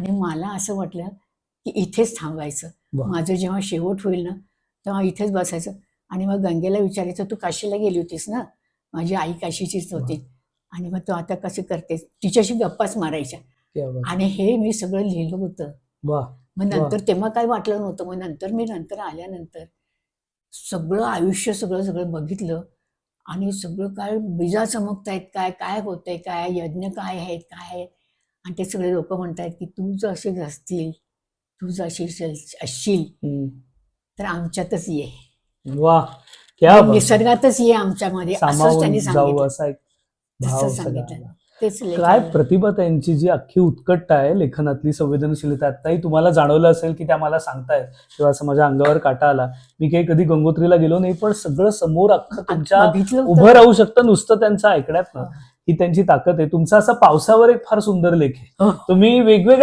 आणि मला असं वाटलं की इथेच थांबायचं. माझं जेव्हा शेवट होईल ना तेव्हा इथेच बसायचं. आणि मग गंगेला विचारायचं तू काशीला गेली होतीस ना? माझी आई काशीचीच होती. आणि मग तू आता कशी करतेस तिच्याशी गप्पाच मारायच्या. आणि हे मी सगळं लिहिलं होतं. मग नंतर तेव्हा काय वाटलं नव्हतं? मग नंतर मी नंतर आल्यानंतर सगळं आयुष्य सगळं सगळं बघितलं. आणि सगळं काय बिजा चमकतायत काय काय होतंय काय यज्ञ काय आहेत काय आहे? आणि ते सगळे लोक म्हणतायत की तू जर असे असतील तू जर अशी असशील. तर आमच्यातच ये वा. निसर्गातच ये आमच्यामध्ये असंच त्यांनी सांगितलं तसं सांगितलं. काय. प्रतिभा त्यांची जी अख्खी उत्कटता आहे लेखनातली संवेदनशीलता आताही तुम्हाला जाणवलं असेल की त्या मला सांगतायत तेव्हा असं माझ्या अंगावर काटा आला मी काही कधी गंगोत्रीला गेलो नाही पण सगळं समोर अख्खं तुमच्या. उभं राहू शकतं नुसतं त्यांचं ऐकण्यात ही त्यांची ताकद आहे तुमचा असा पावसावर एक फार सुंदर लेख आहे हो. तुम्ही वेगवेगळ्या